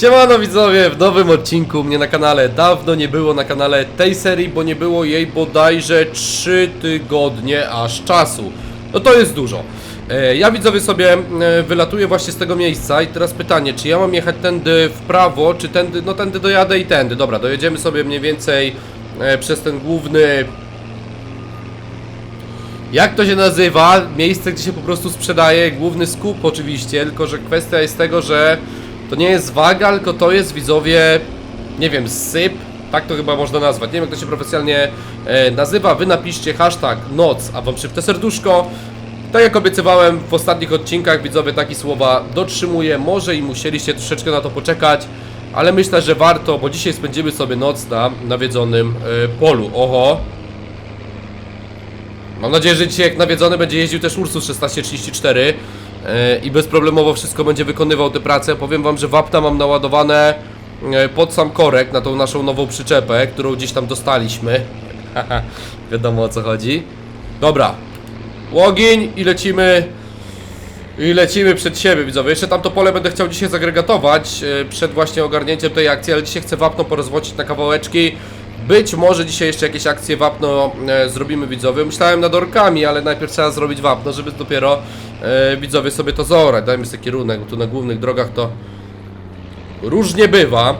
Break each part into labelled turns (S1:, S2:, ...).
S1: Siemano widzowie, w nowym odcinku mnie na kanale. Dawno nie było na kanale tej serii, bo nie było jej bodajże 3 tygodnie aż czasu. No to jest dużo. E, Ja widzowie sobie e, wylatuję właśnie z tego miejsca i teraz pytanie, czy ja mam jechać tędy w prawo, czy tędy, no tędy dojadę i tędy. Dobra, dojedziemy sobie mniej więcej e, przez ten główny jak to się nazywa? Miejsce, gdzie się po prostu sprzedaje główny skup oczywiście, tylko że kwestia jest tego, że to nie jest waga, tylko to jest widzowie, nie wiem, syp, tak to chyba można nazwać. Nie wiem jak to się profesjonalnie e, nazywa. Wy napiszcie hashtag noc, a wam szybte serduszko. Tak jak obiecywałem w ostatnich odcinkach, widzowie takie słowa dotrzymuję. Może i musieliście troszeczkę na to poczekać, ale myślę, że warto, bo dzisiaj spędzimy sobie noc na nawiedzonym e, polu. Oho, Mam nadzieję, że dzisiaj jak nawiedzony będzie jeździł też Ursus 1634 yy, i bezproblemowo wszystko będzie wykonywał te prace. Powiem wam, że wapna mam naładowane yy, pod sam korek na tą naszą nową przyczepę, którą gdzieś tam dostaliśmy. Wiadomo o co chodzi. Dobra. Łogień i lecimy i lecimy przed siebie, widzowie. Jeszcze tamto pole będę chciał dzisiaj zagregatować yy, przed właśnie ogarnięciem tej akcji, ale dzisiaj chcę wapno porozwocić na kawałeczki. Być może dzisiaj jeszcze jakieś akcje wapno e, zrobimy widzowie. Myślałem nad orkami, ale najpierw trzeba zrobić wapno, żeby dopiero e, widzowie sobie to zaorać. Dajmy sobie kierunek, bo tu na głównych drogach to różnie bywa.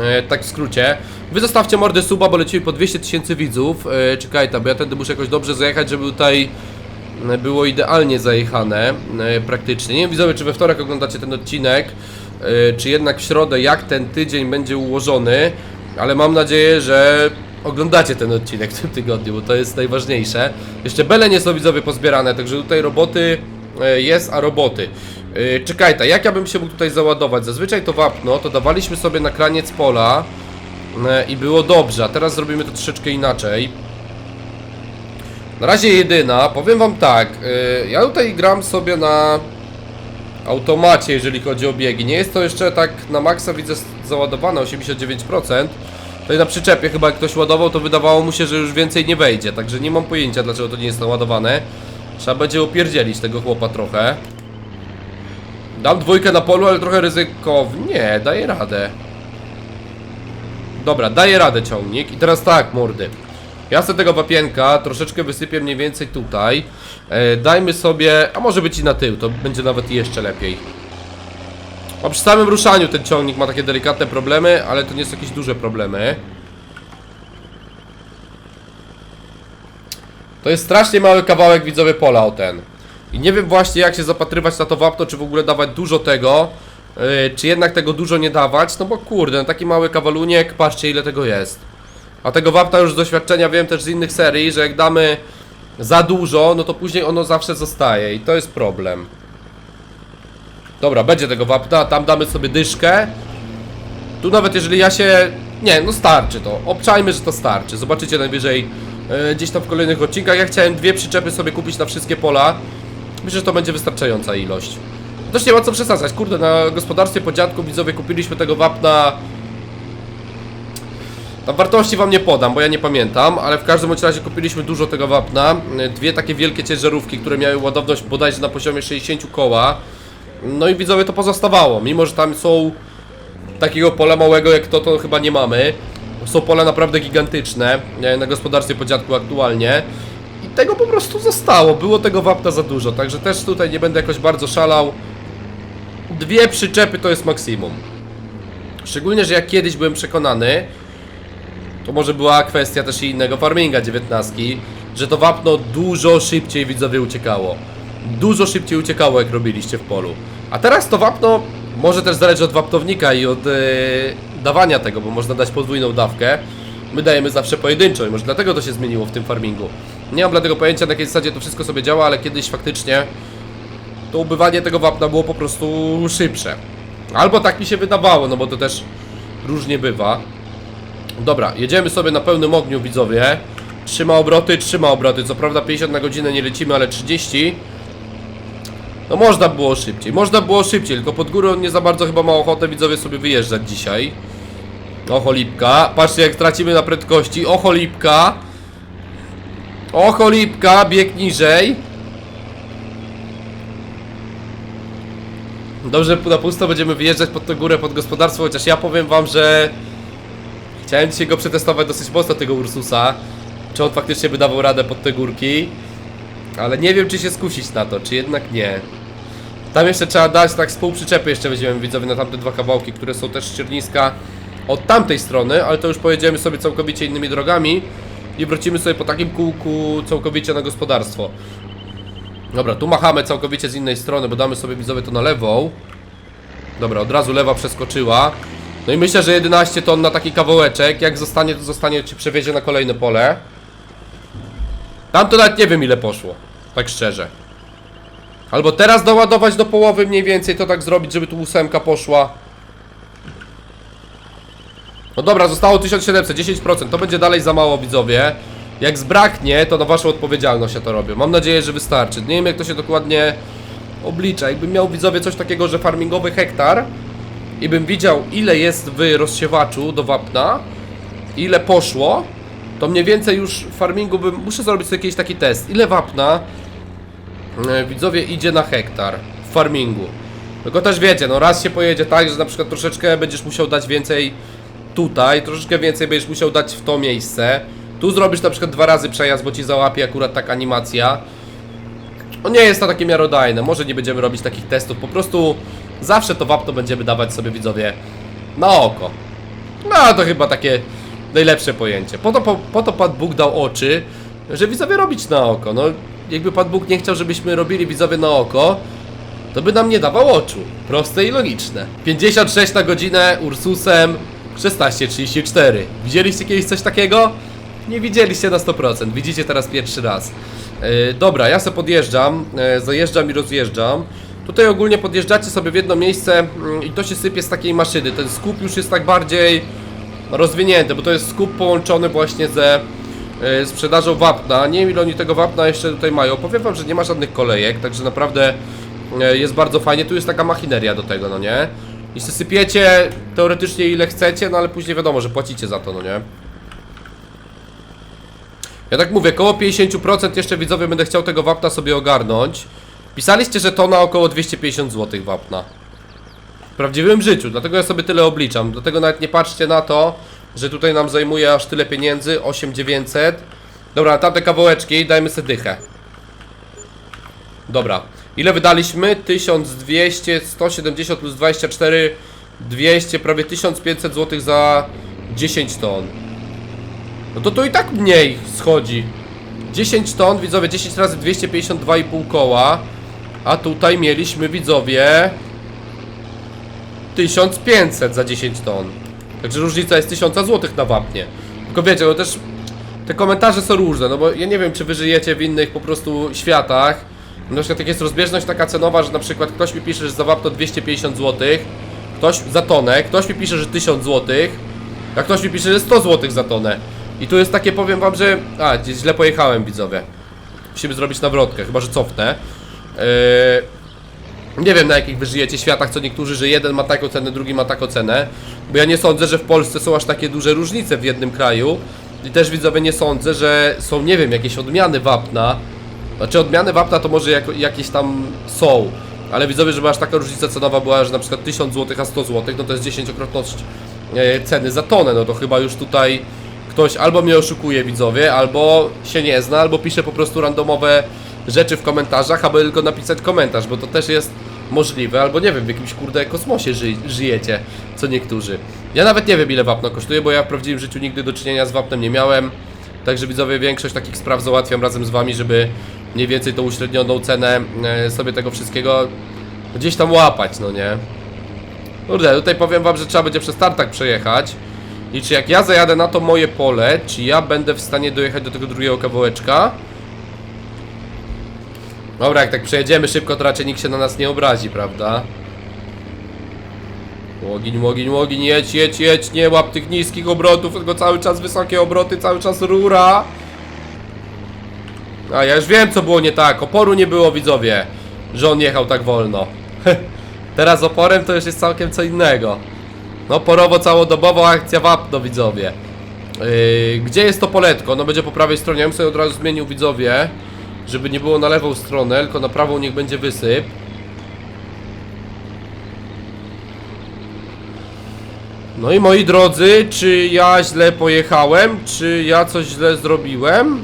S1: E, tak w skrócie. Wy zostawcie mordy suba, bo lecimy po 200 tysięcy widzów. E, czekaj tam, bo ja tędy muszę jakoś dobrze zajechać, żeby tutaj e, było idealnie zajechane e, praktycznie. Nie wiem widzowie, czy we wtorek oglądacie ten odcinek, e, czy jednak w środę, jak ten tydzień będzie ułożony, ale mam nadzieję, że oglądacie ten odcinek w tym tygodniu, bo to jest najważniejsze. Jeszcze bele nie są widzowie pozbierane, także tutaj roboty e, jest, a roboty. E, Czekaj, ta, jak ja bym się mógł tutaj załadować? Zazwyczaj to wapno, to dawaliśmy sobie na kraniec pola e, i było dobrze, a teraz zrobimy to troszeczkę inaczej. Na razie jedyna, powiem wam tak, ja tutaj gram sobie na automacie, jeżeli chodzi o biegi. Nie jest to jeszcze tak na maksa widzę załadowane 89%. Tutaj na przyczepie chyba jak ktoś ładował, to wydawało mu się, że już więcej nie wejdzie, także nie mam pojęcia dlaczego to nie jest naładowane. Trzeba będzie opierdzielić tego chłopa trochę. Dam dwójkę na polu, ale trochę ryzykownie. Nie, daję radę. Dobra, daję radę ciągnik. I teraz tak, mordy. Ja sobie tego wapienka troszeczkę wysypię mniej więcej tutaj. E, dajmy sobie, a może być i na tył, to będzie nawet jeszcze lepiej. A przy samym ruszaniu ten ciągnik ma takie delikatne problemy, ale to nie są jakieś duże problemy. To jest strasznie mały kawałek widzowie pola o ten. I nie wiem właśnie jak się zapatrywać na to wapno, czy w ogóle dawać dużo tego, yy, czy jednak tego dużo nie dawać, no bo kurde, no taki mały kawaluniek, patrzcie ile tego jest. A tego wapna już z doświadczenia wiem też z innych serii, że jak damy za dużo, no to później ono zawsze zostaje i to jest problem. Dobra, będzie tego wapna, tam damy sobie dyszkę. Tu nawet jeżeli ja się... Nie, no starczy to. Obczajmy, że to starczy. Zobaczycie najwyżej e, gdzieś tam w kolejnych odcinkach. Ja chciałem dwie przyczepy sobie kupić na wszystkie pola. Myślę, że to będzie wystarczająca ilość. Też nie ma co przesadzać. Kurde, na gospodarstwie po dziadku widzowie kupiliśmy tego wapna... Tam wartości wam nie podam, bo ja nie pamiętam, ale w każdym razie kupiliśmy dużo tego wapna. E, Dwie takie wielkie ciężarówki, które miały ładowność bodajże na poziomie 60 koła. No i widzowie to pozostawało, mimo że tam są takiego pola małego jak to, to chyba nie mamy. Są pola naprawdę gigantyczne e, na gospodarstwie po dziadku aktualnie. I tego po prostu zostało, było tego wapna za dużo, także też tutaj nie będę jakoś bardzo szalał. Dwie przyczepy to jest maksimum. Szczególnie, że jak kiedyś byłem przekonany, to może była kwestia też innego farminga 19, że to wapno dużo szybciej widzowie uciekało. Dużo szybciej uciekało jak robiliście w polu. A teraz to wapno może też zależy od wapnownika i od e, dawania tego, bo można dać podwójną dawkę. My dajemy zawsze pojedynczo i może dlatego to się zmieniło w tym farmingu. Nie mam dlatego pojęcia na jakiej zasadzie to wszystko sobie działa, ale kiedyś faktycznie to ubywanie tego wapna było po prostu szybsze. Albo tak mi się wydawało, no bo to też różnie bywa. Dobra, jedziemy sobie na pełnym ogniu, widzowie. Trzyma obroty, trzyma obroty. Co prawda 50 na godzinę nie lecimy, ale 30. No można było szybciej, można było szybciej, tylko pod górą nie za bardzo chyba ma ochotę widzowie sobie wyjeżdżać dzisiaj. Oho lipka, patrzcie jak tracimy na prędkości, oho lipka. Oho lipka, bieg niżej. Dobrze, na pusto będziemy wyjeżdżać pod tę górę, pod gospodarstwo, chociaż ja powiem wam, że chciałem dzisiaj go przetestować dosyć mocno, tego Ursusa. Czy on faktycznie by dawał radę pod te górki. Ale nie wiem, czy się skusić na to, czy jednak nie. Tam jeszcze trzeba dać tak z pół przyczepy jeszcze weźmiemy widzowie na tamte dwa kawałki, które są też ścierniska od tamtej strony, ale to już pojedziemy sobie całkowicie innymi drogami i wrócimy sobie po takim kółku całkowicie na gospodarstwo. Dobra, tu machamy całkowicie z innej strony, bo damy sobie widzowie to na lewą. Dobra, od razu lewa przeskoczyła. No i myślę, że 11 ton na taki kawałeczek, jak zostanie, to zostanie, ci przewiezie na kolejne pole. Tam to nawet nie wiem ile poszło, tak szczerze. Albo teraz doładować do połowy mniej więcej, to tak zrobić, żeby tu ósemka poszła. No dobra, zostało 1700, 10%, to będzie dalej za mało widzowie. Jak zbraknie, to na waszą odpowiedzialność ja to robię. Mam nadzieję, że wystarczy. Nie wiem jak to się dokładnie oblicza. Jakbym miał widzowie coś takiego, że farmingowy hektar i bym widział ile jest w rozsiewaczu do wapna, ile poszło, to mniej więcej już w farmingu bym... Muszę zrobić sobie jakiś taki test. Ile wapna e, widzowie idzie na hektar w farmingu. Tylko też wiecie, no raz się pojedzie tak, że na przykład troszeczkę będziesz musiał dać więcej tutaj, troszeczkę więcej będziesz musiał dać w to miejsce. Tu zrobisz na przykład dwa razy przejazd, bo ci załapie akurat taka animacja. No nie jest to takie miarodajne, może nie będziemy robić takich testów, po prostu zawsze to wapno będziemy dawać sobie widzowie na oko. No to chyba takie najlepsze pojęcie. Po to, po, po to Pan Bóg dał oczy, że widzowie robić na oko. No jakby Pan Bóg nie chciał, żebyśmy robili widzowie na oko, to by nam nie dawał oczu. Proste i logiczne. 56 na godzinę Ursusem 16.34. Widzieliście kiedyś coś takiego? Nie widzieliście na 100%. Widzicie teraz pierwszy raz. Yy, dobra, ja sobie podjeżdżam, yy, zajeżdżam i rozjeżdżam. Tutaj ogólnie podjeżdżacie sobie w jedno miejsce yy, i to się sypie z takiej maszyny. Ten skup już jest tak bardziej rozwinięty, bo to jest skup połączony właśnie ze yy, sprzedażą wapna. Nie wiem ile oni tego wapna jeszcze tutaj mają. Powiem wam, że nie ma żadnych kolejek, także naprawdę yy, jest bardzo fajnie. Tu jest taka machineria do tego, no nie? I sypiecie teoretycznie ile chcecie, no ale później wiadomo, że płacicie za to, no nie? Ja tak mówię, koło 50% jeszcze widzowie będę chciał tego wapna sobie ogarnąć. Pisaliście, że to na około 250 zł wapna. Prawdziwym życiu, dlatego ja sobie tyle obliczam. Dlatego nawet nie patrzcie na to, że tutaj nam zajmuje aż tyle pieniędzy, 8900. Dobra, tamte kawałeczki dajmy sobie dychę. Dobra. Ile wydaliśmy? 1200, 170 plus 24, 200, prawie 1500 zł za 10 ton. No to to i tak mniej schodzi. 10 ton, widzowie, 10 razy 252,5 koła. A tutaj mieliśmy, widzowie, 1500 za 10 ton. Także różnica jest 1000 zł na wapnie. Tylko wiecie, no też te komentarze są różne, no bo ja nie wiem, czy wy żyjecie w innych po prostu światach. Na przykład jak jest rozbieżność taka cenowa, że na przykład ktoś mi pisze, że za wapno 250 zł, ktoś za tonę, ktoś mi pisze, że 1000 zł, a ktoś mi pisze, że 100 zł za tonę. I tu jest takie, powiem wam, że... A, źle pojechałem, widzowie. Musimy zrobić nawrotkę, chyba, że cofnę. Yy... Nie wiem, na jakich wy żyjecie światach, co niektórzy, że jeden ma taką cenę, drugi ma taką cenę. Bo ja nie sądzę, że w Polsce są aż takie duże różnice w jednym kraju. I też, widzowie, nie sądzę, że są, nie wiem, jakieś odmiany wapna. Znaczy, odmiany wapna to może jakieś tam są. Ale widzowie, żeby aż taka różnica cenowa była, że na przykład 1000 zł, a 100 zł, no to jest dziesięciokrotność e, ceny za tonę. No to chyba już tutaj ktoś albo mnie oszukuje widzowie, albo się nie zna, albo pisze po prostu randomowe rzeczy w komentarzach, aby tylko napisać komentarz, bo to też jest możliwe, albo nie wiem, w jakimś kurde kosmosie ży żyjecie, co niektórzy. Ja nawet nie wiem ile wapno kosztuje, bo ja w prawdziwym życiu nigdy do czynienia z wapnem nie miałem, także widzowie większość takich spraw załatwiam razem z wami, żeby mniej więcej tą uśrednioną cenę e, sobie tego wszystkiego gdzieś tam łapać, no nie? Kurde, tutaj powiem wam, że trzeba będzie przez tartak przejechać. I czy jak ja zajadę na to moje pole, czy ja będę w stanie dojechać do tego drugiego kawałeczka? Dobra, jak tak przejedziemy szybko, to raczej nikt się na nas nie obrazi, prawda? Łogiń, łogiń, łogiń, jedź, jedź, jedź, nie łap tych niskich obrotów, tylko cały czas wysokie obroty, cały czas rura. A ja już wiem, co było nie tak, oporu nie było, widzowie, że on jechał tak wolno. Teraz oporem to już jest całkiem co innego. No porowo całodobowo akcja wapno widzowie yy, Gdzie jest to poletko? No będzie po prawej stronie, ja bym sobie od razu zmienił widzowie Żeby nie było na lewą stronę, tylko na prawą niech będzie wysyp No i moi drodzy, czy ja źle pojechałem? Czy ja coś źle zrobiłem?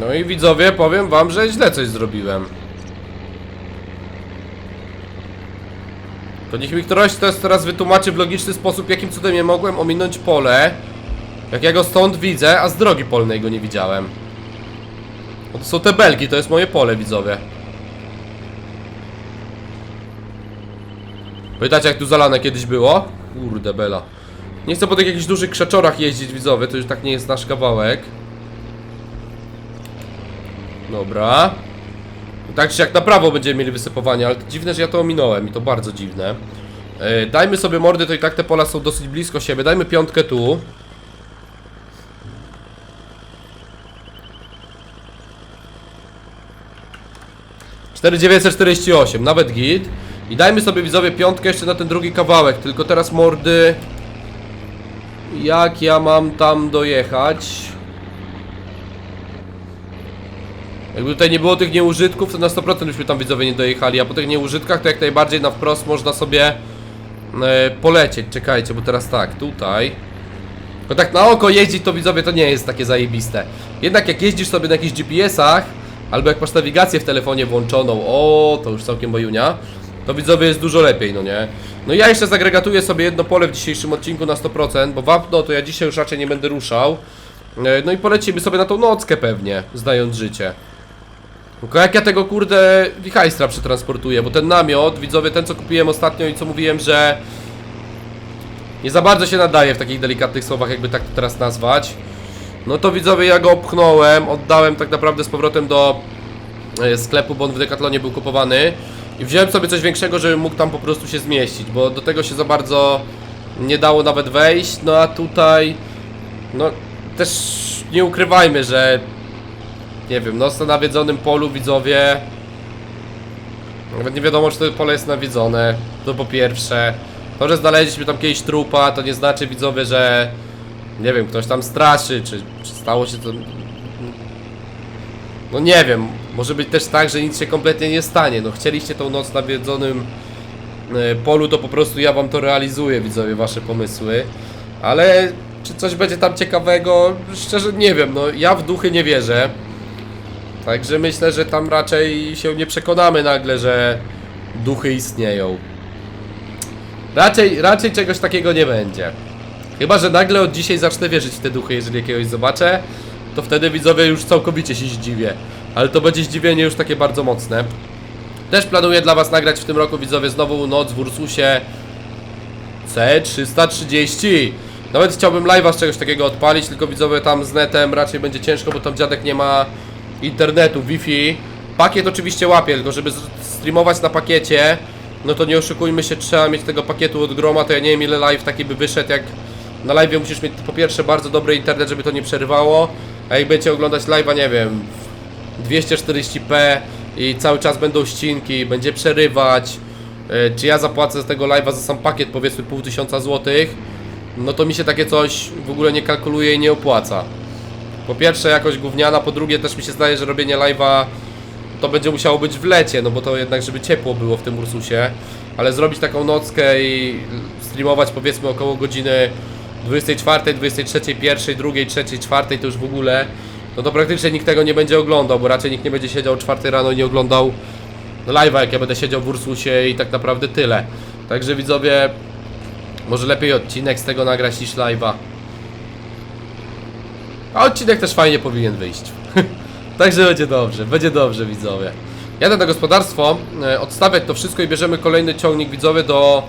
S1: No i widzowie, powiem wam, że źle coś zrobiłem. To niech mi ktoś to teraz wytłumaczy w logiczny sposób, jakim cudem nie mogłem ominąć pole. Jak ja go stąd widzę, a z drogi polnej go nie widziałem. No to są te belki, to jest moje pole, widzowie. Pamiętacie jak tu zalane kiedyś było? Kurde bela. Nie chcę po tych jakichś dużych krzaczorach jeździć, widzowie, to już tak nie jest nasz kawałek. Dobra. Tak czy jak na prawo będziemy mieli wysypowanie, ale dziwne, że ja to ominąłem i to bardzo dziwne. Yy, dajmy sobie mordy, to i tak te pola są dosyć blisko siebie. Dajmy piątkę tu. Cztery dziewięćset czterdzieści osiem, nawet git. I dajmy sobie widzowie piątkę jeszcze na ten drugi kawałek, tylko teraz mordy... Jak ja mam tam dojechać? Jakby tutaj nie było tych nieużytków, to na 100% byśmy tam widzowie nie dojechali, a po tych nieużytkach to jak najbardziej na wprost można sobie e, polecieć. Czekajcie, bo teraz tak, tutaj. Tylko tak na oko jeździć to widzowie to nie jest takie zajebiste. Jednak jak jeździsz sobie na jakichś GPS-ach, albo jak masz nawigację w telefonie włączoną, o, to już całkiem bojunia, to widzowie jest dużo lepiej, no nie? No ja jeszcze zagregatuję sobie jedno pole w dzisiejszym odcinku na 100%, bo wapno to ja dzisiaj już raczej nie będę ruszał. E, No i polecimy sobie na tą nockę pewnie, zdając życie. Tylko jak ja tego kurde wichajstra przetransportuję, bo ten namiot, widzowie, ten co kupiłem ostatnio i co mówiłem, że nie za bardzo się nadaje w takich delikatnych słowach, jakby tak to teraz nazwać. No to widzowie, ja go opchnąłem, oddałem tak naprawdę z powrotem do e, sklepu, bo on w Decathlonie był kupowany. I wziąłem sobie coś większego, żeby mógł tam po prostu się zmieścić, bo do tego się za bardzo nie dało nawet wejść, no a tutaj no też nie ukrywajmy, że nie wiem, no na nawiedzonym polu widzowie. Nawet nie wiadomo czy to pole jest nawiedzone To po pierwsze. To, że znaleźliśmy tam kiedyś trupa To nie znaczy widzowie, że Nie wiem, ktoś tam straszy Czy, czy stało się to No nie wiem Może być też tak, że nic się kompletnie nie stanie No chcieliście tą noc na nawiedzonym e, Polu to po prostu ja wam to realizuję Widzowie, wasze pomysły Ale czy coś będzie tam ciekawego? Szczerze nie wiem, no ja w duchy nie wierzę Także myślę, że tam raczej się nie przekonamy nagle, że duchy istnieją. Raczej, raczej czegoś takiego nie będzie. Chyba, że nagle od dzisiaj zacznę wierzyć w te duchy, jeżeli jakiegoś zobaczę, to wtedy widzowie już całkowicie się zdziwię. Ale to będzie zdziwienie już takie bardzo mocne. Też planuję dla was nagrać w tym roku widzowie znowu noc w Ursusie C330. Nawet chciałbym live'a z czegoś takiego odpalić, tylko widzowie tam z netem raczej będzie ciężko, bo tam dziadek nie ma internetu, Wi-Fi. Pakiet oczywiście łapie, tylko żeby streamować na pakiecie, no to nie oszukujmy się, trzeba mieć tego pakietu od groma, to ja nie wiem ile live taki by wyszedł, jak na live musisz mieć po pierwsze bardzo dobry internet, żeby to nie przerywało, a jak będziecie oglądać live'a, nie wiem, w 240p i cały czas będą ścinki, będzie przerywać, e, czy ja zapłacę z tego live'a za sam pakiet powiedzmy pół tysiąca złotych, no to mi się takie coś w ogóle nie kalkuluje i nie opłaca. Po pierwsze jakoś gówniana, po drugie też mi się zdaje, że robienie live'a to będzie musiało być w lecie, no bo to jednak żeby ciepło było w tym Ursusie. Ale zrobić taką nockę i streamować powiedzmy około godziny 24, 23, 1, 2, 3, 4 to już w ogóle no to praktycznie nikt tego nie będzie oglądał, bo raczej nikt nie będzie siedział o 4 rano i nie oglądał live'a jak ja będę siedział w Ursusie i tak naprawdę tyle. Także widzowie, może lepiej odcinek z tego nagrać niż live'a. A odcinek też fajnie powinien wyjść. Także będzie dobrze, będzie dobrze widzowie. Jadę na gospodarstwo, e, odstawiać to wszystko i bierzemy kolejny ciągnik widzowie do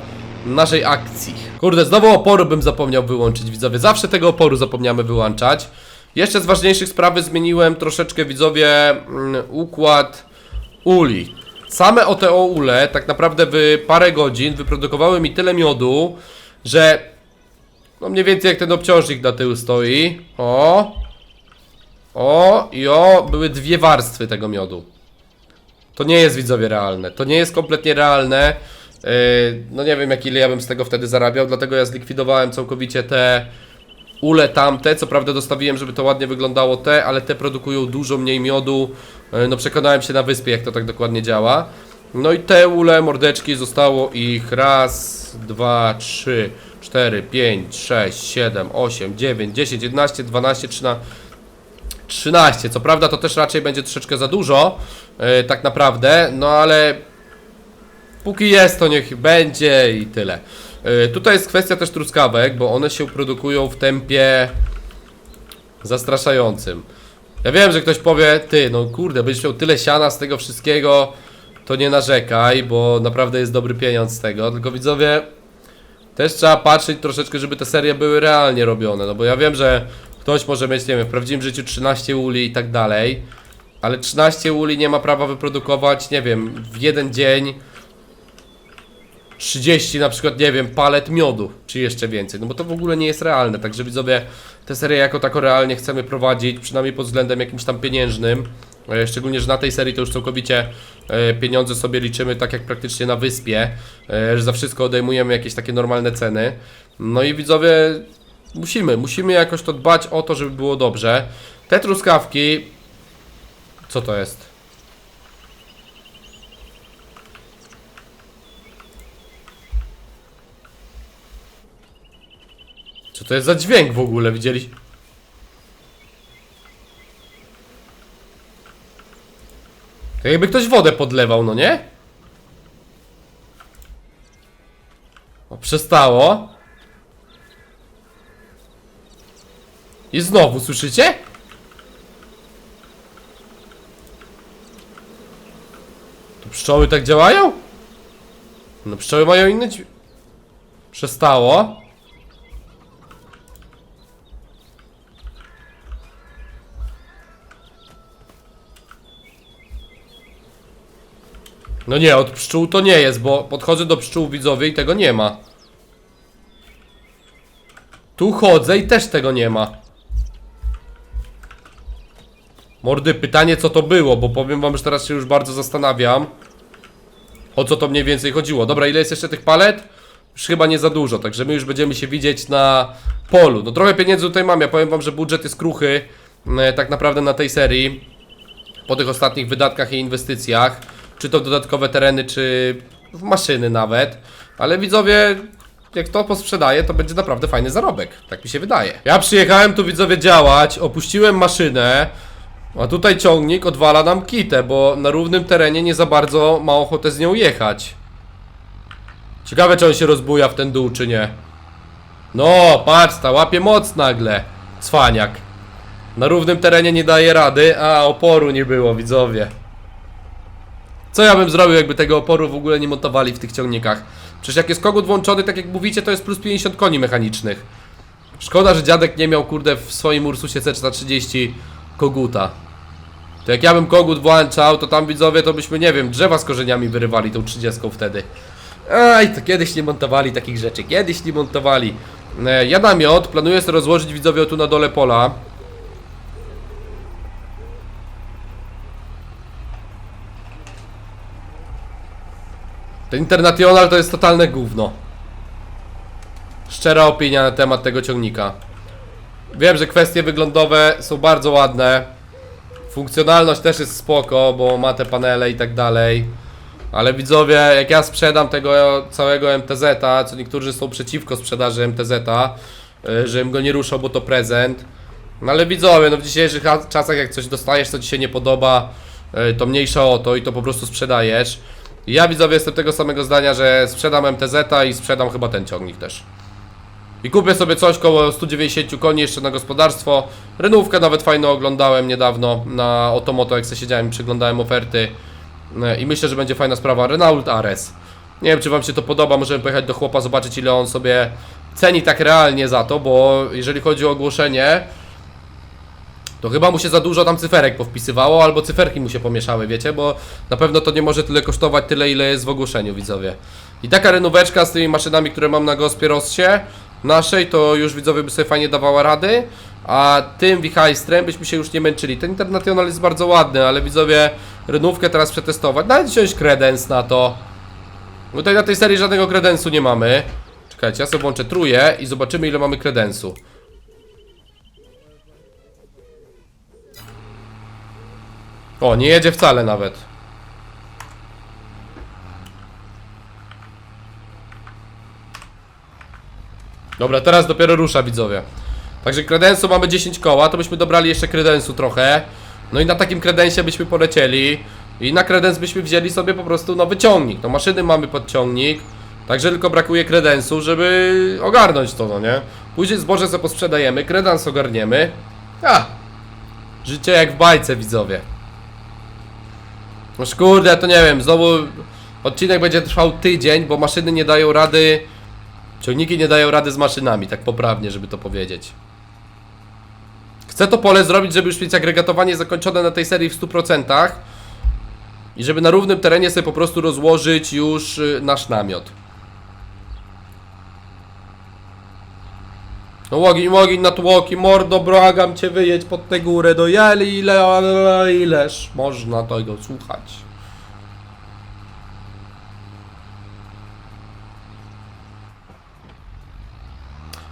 S1: naszej akcji. Kurde, znowu oporu bym zapomniał wyłączyć widzowie. Zawsze tego oporu zapomniamy wyłączać. Jeszcze z ważniejszych sprawy zmieniłem troszeczkę widzowie mm, układ uli. Same OTO ule tak naprawdę w parę godzin wyprodukowały mi tyle miodu, że no mniej więcej jak ten obciążnik na tył stoi. O. O i o, były dwie warstwy tego miodu. To nie jest widzowie realne. To nie jest kompletnie realne. Yy, no nie wiem jak ile ja bym z tego wtedy zarabiał, dlatego ja zlikwidowałem całkowicie te ule tamte. Co prawda dostawiłem, żeby to ładnie wyglądało te, ale te produkują dużo mniej miodu. Yy, no przekonałem się na wyspie jak to tak dokładnie działa. No i te ule mordeczki zostało ich raz, dwa, trzy, cztery, pięć, sześć, siedem, osiem, dziewięć, dziesięć, jedenaście, dwanaście, trzynaście. 13. Co prawda to też raczej będzie troszeczkę za dużo, yy, tak naprawdę, no ale póki jest to niech będzie i tyle. Yy, tutaj jest kwestia też truskawek, bo one się produkują w tempie zastraszającym. Ja wiem, że ktoś powie, ty, no kurde, będziesz miał tyle siana z tego wszystkiego, to nie narzekaj, bo naprawdę jest dobry pieniądz z tego, tylko widzowie, też trzeba patrzeć troszeczkę, żeby te serie były realnie robione, no bo ja wiem, że ktoś może mieć, nie wiem, w prawdziwym życiu 13 uli i tak dalej, ale 13 uli nie ma prawa wyprodukować, nie wiem, w jeden dzień 30 na przykład, nie wiem, palet miodu, czy jeszcze więcej, no bo to w ogóle nie jest realne, także widzowie, te serie jako tako realnie chcemy prowadzić, przynajmniej pod względem jakimś tam pieniężnym, e, szczególnie, że na tej serii to już całkowicie e, pieniądze sobie liczymy tak jak praktycznie na wyspie, e, że za wszystko odejmujemy jakieś takie normalne ceny, no i widzowie, musimy, musimy jakoś to dbać o to, żeby było dobrze. Te truskawki, co to jest? Co to jest za dźwięk w ogóle, widzieli? To jakby ktoś wodę podlewał, no nie? O, przestało. I znowu, słyszycie? To pszczoły tak działają? No pszczoły mają inne. Przestało. No nie, od pszczół to nie jest, bo podchodzę do pszczół widzowie i tego nie ma. Tu chodzę i też tego nie ma. Mordy, pytanie co to było, bo powiem wam, że teraz się już bardzo zastanawiam. O co to mniej więcej chodziło. Dobra, ile jest jeszcze tych palet? Już chyba nie za dużo, także my już będziemy się widzieć na polu. No trochę pieniędzy tutaj mam, ja powiem wam, że budżet jest kruchy e, tak naprawdę na tej serii. Po tych ostatnich wydatkach i inwestycjach. Czy to dodatkowe tereny, czy w maszyny nawet. Ale widzowie, jak to posprzedaję, to będzie naprawdę fajny zarobek. Tak mi się wydaje. Ja przyjechałem tu widzowie działać, opuściłem maszynę. A tutaj ciągnik odwala nam kitę, bo na równym terenie nie za bardzo ma ochotę z nią jechać. Ciekawe, czy on się rozbuja w ten dół, czy nie. No, patrz, ta łapie moc nagle. Cwaniak. Na równym terenie nie daje rady, a oporu nie było, widzowie. Co ja bym zrobił, jakby tego oporu w ogóle nie montowali w tych ciągnikach? Przecież jak jest kogut włączony, tak jak mówicie, to jest plus 50 koni mechanicznych. Szkoda, że dziadek nie miał, kurde, w swoim Ursusie C430 koguta. To jak ja bym kogut włączał, to tam widzowie, to byśmy, nie wiem, drzewa z korzeniami wyrywali tą 30 wtedy. Aj, to kiedyś nie montowali takich rzeczy, kiedyś nie montowali. E, ja namiot planuję sobie rozłożyć widzowie tu na dole pola. Ten International to jest totalne gówno. Szczera opinia na temat tego ciągnika. Wiem, że kwestie wyglądowe są bardzo ładne. Funkcjonalność też jest spoko, bo ma te panele i tak dalej. Ale widzowie, jak ja sprzedam tego całego MTZ-a, co niektórzy są przeciwko sprzedaży MTZ-a, y, żebym go nie ruszał, bo to prezent. No ale widzowie, no w dzisiejszych czasach jak coś dostajesz, co ci się nie podoba, y, to mniejsza o to i to po prostu sprzedajesz. Ja widzowie jestem tego samego zdania, że sprzedam MTZ-a i sprzedam chyba ten ciągnik też. I kupię sobie coś koło 190 koni jeszcze na gospodarstwo. Renówkę nawet fajną oglądałem niedawno na Otomoto, jak sobie siedziałem przeglądałem oferty. E, I myślę, że będzie fajna sprawa. Renault Ares. Nie wiem, czy Wam się to podoba. Możemy pojechać do chłopa, zobaczyć, ile on sobie ceni tak realnie za to, bo jeżeli chodzi o ogłoszenie, to chyba mu się za dużo tam cyferek powpisywało, albo cyferki mu się pomieszały, wiecie, bo na pewno to nie może tyle kosztować, tyle ile jest w ogłoszeniu, widzowie. I taka renóweczka z tymi maszynami, które mam na gospie Rossie, naszej, to już widzowie by sobie fajnie dawała rady, a tym wichajstrem byśmy się już nie męczyli. Ten International jest bardzo ładny, ale widzowie, renówkę teraz przetestować, nawet wziąć kredens na to. Tutaj na tej serii żadnego kredensu nie mamy. Czekajcie, ja sobie włączę trójkę i zobaczymy ile mamy kredensu. O, nie jedzie wcale nawet. Dobra, teraz dopiero rusza widzowie. Także kredensu mamy 10 koła, to byśmy dobrali jeszcze kredensu trochę. No i na takim kredensie byśmy polecieli. I na kredens byśmy wzięli sobie po prostu nowy ciągnik. No maszyny mamy podciągnik. Także tylko brakuje kredensu, żeby ogarnąć to, no nie? Później zboże sobie posprzedajemy, kredens ogarniemy. A! Życie jak w bajce, widzowie. No kurde, to nie wiem, znowu odcinek będzie trwał tydzień, bo maszyny nie dają rady. Ciągniki nie dają rady z maszynami, tak poprawnie, żeby to powiedzieć. Chcę to pole zrobić, żeby już mieć agregatowanie zakończone na tej serii w 100% i żeby na równym terenie sobie po prostu rozłożyć już y, nasz namiot. No łogień, łogień na tłoki, mordo, błagam cię wyjedź pod tę górę, do jeli, ile, ile, ileż można tego słuchać.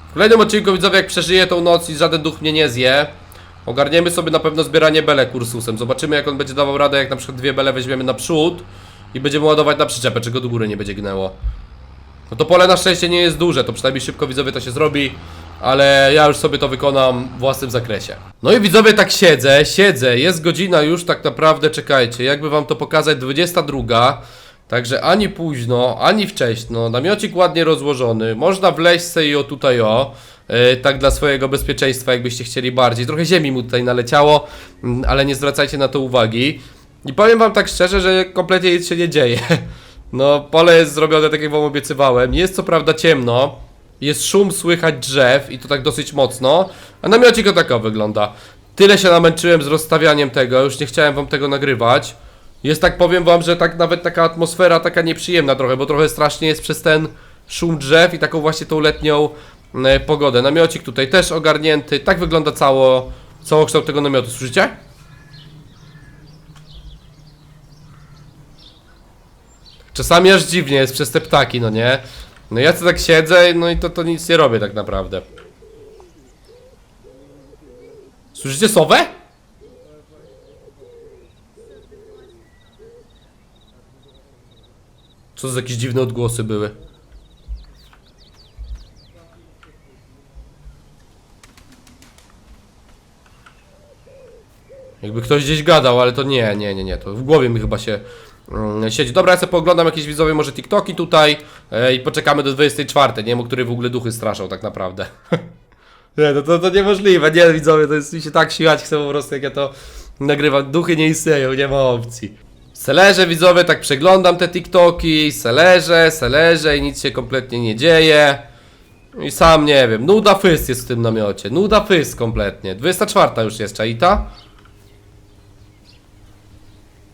S1: W kolejnym odcinku widzowie, jak przeżyję tą noc i żaden duch mnie nie zje, ogarniemy sobie na pewno zbieranie bele kursusem. Zobaczymy jak on będzie dawał radę, jak na przykład dwie bele weźmiemy na przód i będziemy ładować na przyczepę, czy go do góry nie będzie gnęło. No to pole na szczęście nie jest duże, to przynajmniej szybko widzowie to się zrobi, ale ja już sobie to wykonam w własnym zakresie. No i widzowie tak siedzę, siedzę, jest godzina już tak naprawdę, czekajcie, jakby wam to pokazać, 22. Także ani późno, ani wcześno, namiocik ładnie rozłożony, można wleźć sobie i o tutaj o, yy, tak dla swojego bezpieczeństwa, jakbyście chcieli bardziej. Trochę ziemi mu tutaj naleciało, mm, ale nie zwracajcie na to uwagi. I powiem wam tak szczerze, że kompletnie nic się nie dzieje. No, pole jest zrobione tak jak wam obiecywałem. Jest co prawda ciemno, jest szum słychać drzew i to tak dosyć mocno, a namiocik o tako wygląda. Tyle się namęczyłem z rozstawianiem tego, już nie chciałem wam tego nagrywać. Jest tak, powiem wam, że tak nawet taka atmosfera taka nieprzyjemna trochę, bo trochę strasznie jest przez ten szum drzew i taką właśnie tą letnią e, pogodę. Namiocik tutaj też ogarnięty, tak wygląda cało, całokształt tego namiotu, słyszycie? Czasami aż dziwnie jest przez te ptaki, no nie? No ja co tak siedzę, no i to, to nic nie robię tak naprawdę. Słyszycie sowę? Co za jakieś dziwne odgłosy były? Jakby ktoś gdzieś gadał, ale to nie, nie, nie, nie, to w głowie mi chyba się mm, siedzi. Dobra, ja sobie pooglądam jakieś widzowie, może TikToki tutaj e, i poczekamy do 24, nie wiem, o której w ogóle duchy straszą tak naprawdę. nie, no to, to niemożliwe, nie widzowie, to jest mi się tak siłać chcę po prostu, jak ja to nagrywam. Duchy nie istnieją, nie ma opcji. Selerze widzowie, tak przeglądam te TikToki, selerze, selerze i nic się kompletnie nie dzieje. I sam nie wiem, nuda fyst jest w tym namiocie, nuda fyst kompletnie. 24 już jest, czaita?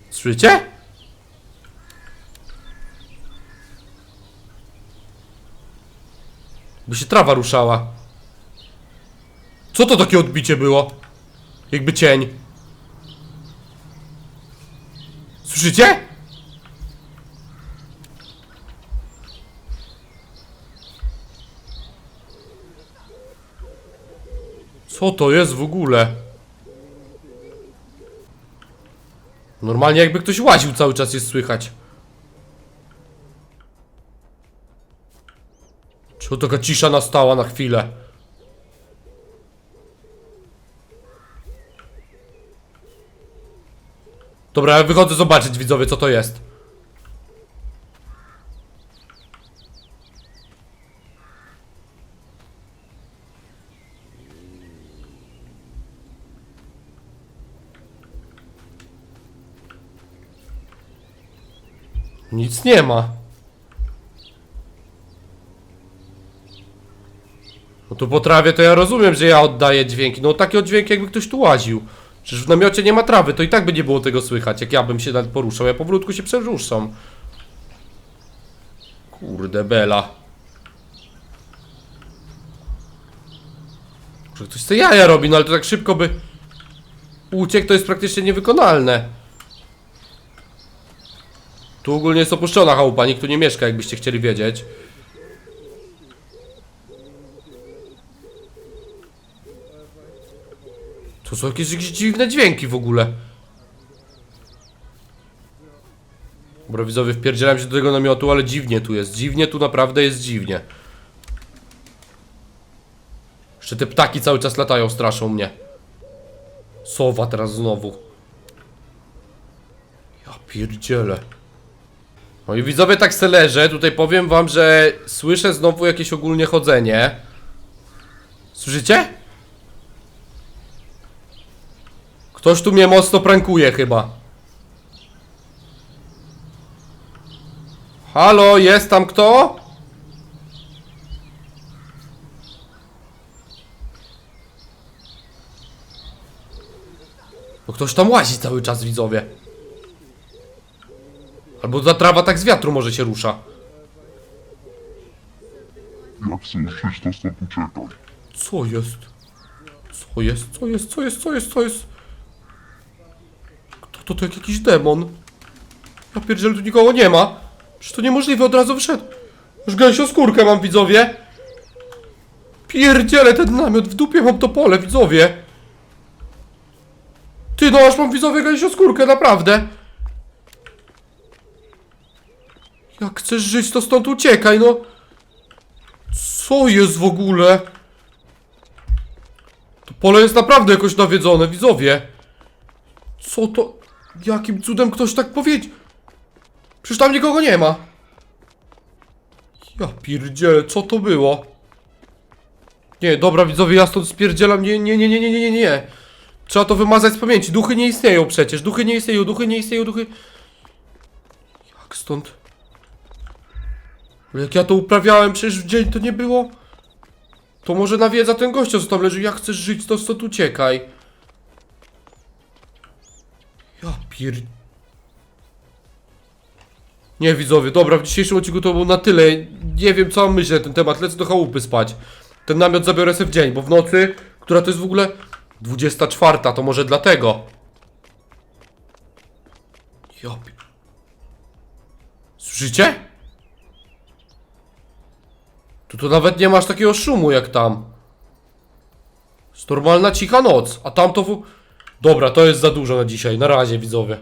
S1: Słyszycie? By się trawa ruszała. Co to takie odbicie było? Jakby cień. Słyszycie? Co to jest w ogóle? Normalnie jakby ktoś łaził cały czas jest słychać. Czy taka cisza nastała na chwilę? Dobra, ja wychodzę zobaczyć widzowie co to jest. Nic nie ma. To po trawie to ja rozumiem, że ja oddaję dźwięki. No takie dźwięki jakby ktoś tu łaził. Przecież w namiocie nie ma trawy, to i tak by nie było tego słychać, jak ja bym się nawet poruszał. Ja powolutku się przeruszam. Kurde bela. Może ktoś te jaja robi, no ale to tak szybko by uciekł, to jest praktycznie niewykonalne. Tu ogólnie jest opuszczona chałupa, nikt tu nie mieszka, jakbyście chcieli wiedzieć. To są jakieś, jakieś dziwne dźwięki w ogóle. Dobra, widzowie, wpierdzielam się do tego namiotu, ale dziwnie tu jest. Dziwnie tu naprawdę jest dziwnie. Że te ptaki cały czas latają, straszą mnie. Sowa teraz znowu. Ja pierdzielę. No i widzowie tak se leżę, tutaj powiem wam, że słyszę znowu jakieś ogólnie chodzenie. Słyszycie? Ktoś tu mnie mocno prankuje chyba. Halo, jest tam kto? No ktoś tam łazi cały czas, widzowie. Albo ta trawa tak z wiatru może się rusza.
S2: Jak chcesz to stąd uciekaj.
S1: Co jest? Co jest? Co jest? Co jest? Co jest? Co jest? Kto to? Jak jakiś demon. Ja pierdzielę, tu nikogo nie ma. Przecież to niemożliwe, od razu wszedł. Już gęsią skórkę mam, widzowie. Pierdzielę ten namiot, w dupie mam to pole, widzowie. Ty, no aż mam, widzowie, gęsią skórkę, naprawdę. Jak chcesz żyć, to stąd uciekaj, no. Co jest w ogóle? To pole jest naprawdę jakoś nawiedzone, widzowie. Co to? Jakim cudem ktoś tak powiedział? Przecież tam nikogo nie ma. Ja pierdzielę, co to było? Nie, dobra widzowie, ja stąd spierdzielam, nie, nie, nie, nie, nie, nie, nie, nie. Trzeba to wymazać z pamięci. Duchy nie istnieją przecież, duchy nie istnieją, duchy nie istnieją, duchy... Jak stąd? Jak ja to uprawiałem, przecież w dzień to nie było... To może nawiedza ten gościa, co tam leży. Jak chcesz żyć, to stąd uciekaj. Ja pier... Nie, widzowie, dobra, w dzisiejszym odcinku to było na tyle. Nie wiem, co mam myśleć na ten temat. Lecę do chałupy spać. Ten namiot zabiorę sobie w dzień, bo w nocy, która to jest w ogóle 24, to może dlatego. Ja pi... Słyszycie? Tu to nawet nie masz takiego szumu jak tam. Jest normalna cicha noc, a tam to w... Dobra, to jest za dużo na dzisiaj. Na razie, widzowie.